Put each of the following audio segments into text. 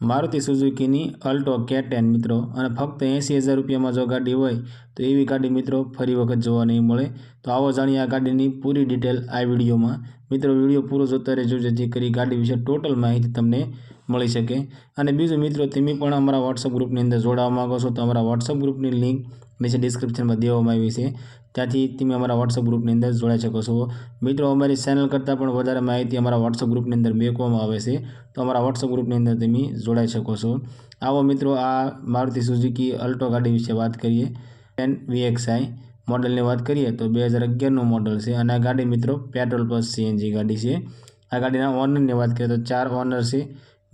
મારુતિ સુઝુકીની અલ્ટો કે ટેન મિત્રો. અને ફક્ત એંસી હજાર રૂપિયામાં જો ગાડી હોય, તો એવી ગાડી મિત્રો ફરી વખત જોવા નહીં મળે. તો આવો જાણીએ આ ગાડીની પૂરી ડિટેલ આ વિડીયોમાં. મિત્રો, વીડિયો પૂરો જોતા રહેજો, જેથી કરી ગાડી વિશે ટોટલ માહિતી તમને મળી શકે. અને બીજું મિત્રો, તમે પણ અમારા વોટ્સઅપ ગ્રુપની અંદર જોડાવા માગો છો, તો અમારા વોટ્સઅપ ગ્રુપની લિંક નીચે ડિસ્ક્રિપ્શનમાં દેવામાં આવી છે. ત્યાંથી તમે અમારા વોટ્સઅપ ગ્રુપની અંદર જોડાઈ શકો છો. મિત્રો, અમારી ચેનલ કરતાં પણ વધારે માહિતી અમારા વોટ્સઅપ ગ્રુપની અંદર મેકવામાં આવે છે. તો અમારા વોટ્સઅપ ગ્રુપની અંદર તમે જોડાઈ શકો છો. આવો મિત્રો, આ મારુતિ સુઝુકી અલ્ટો ગાડી વિશે વાત કરીએ. ટેન વીએક્સઆઈ મોડલની વાત કરીએ તો બે હજાર અગિયારનું મોડલ છે અને આ ગાડી મિત્રો પેટ્રોલ પ્લસ સીએનજી ગાડી છે. આ ગાડીના ઓનરની વાત કરીએ તો ચાર ઓનર છે.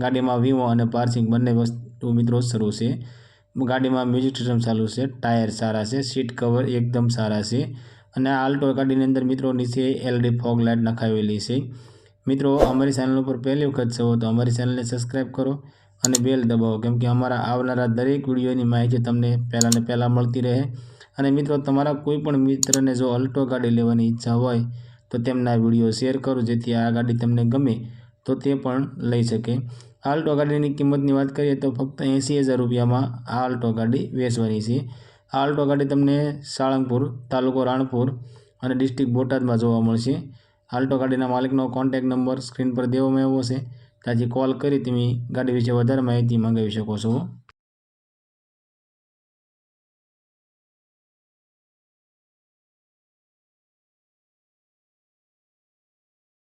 ગાડીમાં વીમો અને પાર્સિંગ બંને વસ્તુ મિત્રો શરૂ છે. ગાડીમાં મ્યુઝિક સિસ્ટમ ચાલુ છે ટાયર સારા છે સીટ કવર એકદમ સારા છે અને આ આલ્ટો ગાડીની અંદર મિત્રો નીચે એલડી ફોગ લાઇટ નખાવેલી છે. મિત્રો, અમારી ચેનલ ઉપર પહેલી વખત છો તો અમારી ચેનલને સબસ્ક્રાઈબ કરો અને બેલ દબાવો, કેમ કે અમારા આવનારા દરેક વિડીયોની માહિતી તમને પહેલાં ને પહેલાં મળતી રહે. અને મિત્રો, તમારા કોઈ પણ મિત્રને જો અલ્ટો ગાડી લેવાની ઈચ્છા હોય તો તેમના વીડિયો શેર કરો, જેથી આ ગાડી તમને ગમે. તો તે પણ લઈ શકે. આલ્ટો ગાડીની કિંમતની વાત કરીએ તો ફક્ત એંસી હજાર રૂપિયામાં આ આલ્ટો ગાડી વેચવાની છે. આ આલ્ટો ગાડી તમને સાળંગપુર, તાલુકો રાણપુર અને ડિસ્ટ્રિક્ટ બોટાદમાં જોવા મળશે. આલ્ટો ગાડીના માલિકનો કોન્ટેક નંબર સ્ક્રીન પર દેવામાં આવ્યો છે. ત્યાંથી કોલ કરી તમે ગાડી વિશે વધારે માહિતી મંગાવી શકો છો.